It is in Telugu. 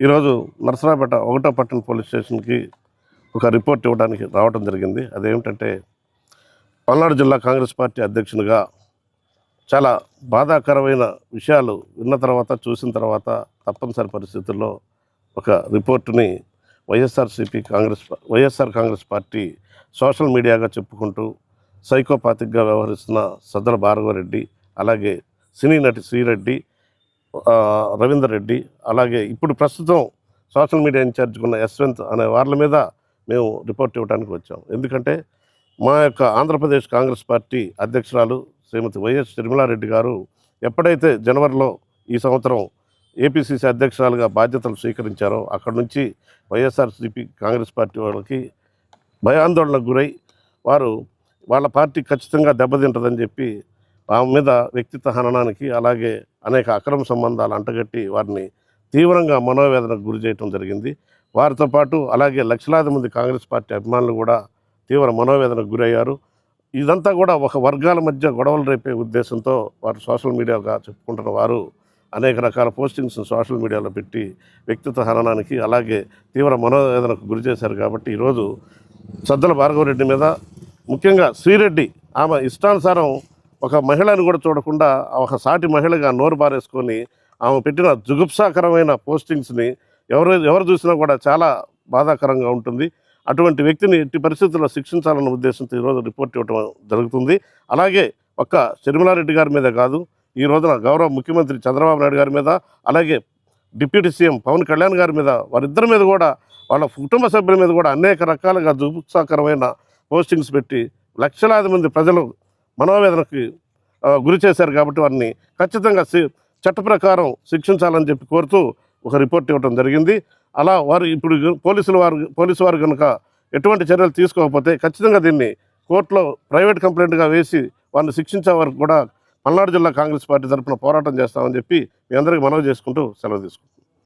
ఈరోజు నరసరాపేట ఒకటో పట్టణ పోలీస్ స్టేషన్కి ఒక రిపోర్ట్ ఇవ్వడానికి రావడం జరిగింది. అదేమిటంటే పల్నాడు జిల్లా కాంగ్రెస్ పార్టీ అధ్యక్షునిగా చాలా బాధాకరమైన విషయాలు విన్న తర్వాత చూసిన తర్వాత తప్పనిసరి పరిస్థితుల్లో ఒక రిపోర్టుని YSRCP Congress YSR Congress party social మీడియాగా చెప్పుకుంటూ సైకోపాతిక్గా వ్యవహరిస్తున్న సదర భార్గవరెడ్డి అలాగే సినీ నటి శ్రీరెడ్డి రవీందర్ రెడ్డి అలాగే ఇప్పుడు ప్రస్తుతం సోషల్ మీడియా ఇన్ఛార్జ్ ఉన్న యశ్వంత్ అనే వాళ్ళ మీద మేము రిపోర్ట్ ఇవ్వడానికి వచ్చాం. ఎందుకంటే మా యొక్క ఆంధ్రప్రదేశ్ కాంగ్రెస్ పార్టీ అధ్యక్షురాలు శ్రీమతి వైఎస్ తిరుమలారెడ్డి గారు ఎప్పుడైతే జనవరిలో ఈ సంవత్సరం ఏపీసీసీ అధ్యక్షురాలుగా బాధ్యతలు స్వీకరించారో అక్కడి నుంచి వైఎస్ఆర్సీపీ కాంగ్రెస్ పార్టీ వాళ్ళకి భయాందోళనకు గురై వారు వాళ్ళ పార్టీ ఖచ్చితంగా దెబ్బతింటుందని చెప్పి ఆమె మీద వ్యక్తిత్వ హననానికి అలాగే అనేక అక్రమ సంబంధాలు అంటగట్టి వారిని తీవ్రంగా మనోవేదనకు గురి చేయడం జరిగింది. వారితో పాటు అలాగే లక్షలాది మంది కాంగ్రెస్ పార్టీ అభిమానులు కూడా తీవ్ర మనోవేదనకు గురయ్యారు. ఇదంతా కూడా ఒక వర్గాల మధ్య గొడవలు రేపే ఉద్దేశంతో వారు సోషల్ మీడియాగా చెప్పుకుంటున్న వారు అనేక రకాల పోస్టింగ్స్ సోషల్ మీడియాలో పెట్టి వ్యక్తిత్వ హననానికి అలాగే తీవ్ర మనోవేదనకు గురి చేశారు కాబట్టి ఈరోజు సద్దల భార్గవరెడ్డి మీద ముఖ్యంగా శ్రీరెడ్డి ఆమె ఇష్టానుసారం ఒక మహిళను కూడా చూడకుండా ఒక సాటి మహిళగా నోరు బారేసుకొని ఆమె పెట్టిన జుగుప్సాకరమైన పోస్టింగ్స్ని ఎవరు ఎవరు చూసినా కూడా చాలా బాధాకరంగా ఉంటుంది. అటువంటి వ్యక్తిని ఎట్టి పరిస్థితుల్లో శిక్షించాలన్న ఉద్దేశంతో ఈరోజు రిపోర్ట్ ఇవ్వడం జరుగుతుంది. అలాగే ఒక్క షర్మిలారెడ్డి గారి మీద కాదు ఈ రోజున గౌరవ ముఖ్యమంత్రి చంద్రబాబు నాయుడు గారి మీద అలాగే డిప్యూటీ సీఎం పవన్ కళ్యాణ్ గారి మీద వారిద్దరి మీద కూడా వాళ్ళ కుటుంబ సభ్యుల మీద కూడా అనేక రకాలుగా జుగుప్సాకరమైన పోస్టింగ్స్ పెట్టి లక్షలాది మంది ప్రజలు మనోవేదనకు గురి చేశారు కాబట్టి వారిని ఖచ్చితంగా చట్ట ప్రకారం శిక్షించాలని చెప్పి కోరుతూ ఒక రిపోర్ట్ ఇవ్వడం జరిగింది. అలా వారు ఇప్పుడు పోలీసులు వారు పోలీసు వారు కనుక ఎటువంటి చర్యలు తీసుకోకపోతే ఖచ్చితంగా దీన్ని కోర్టులో ప్రైవేట్ కంప్లైంట్గా వేసి వారిని శిక్షించే వరకు కూడా పల్నాడు జిల్లా కాంగ్రెస్ పార్టీ తరఫున పోరాటం చేస్తామని చెప్పి మీ అందరికీ మనవి చేసుకుంటూ సెలవు తీసుకుంటాం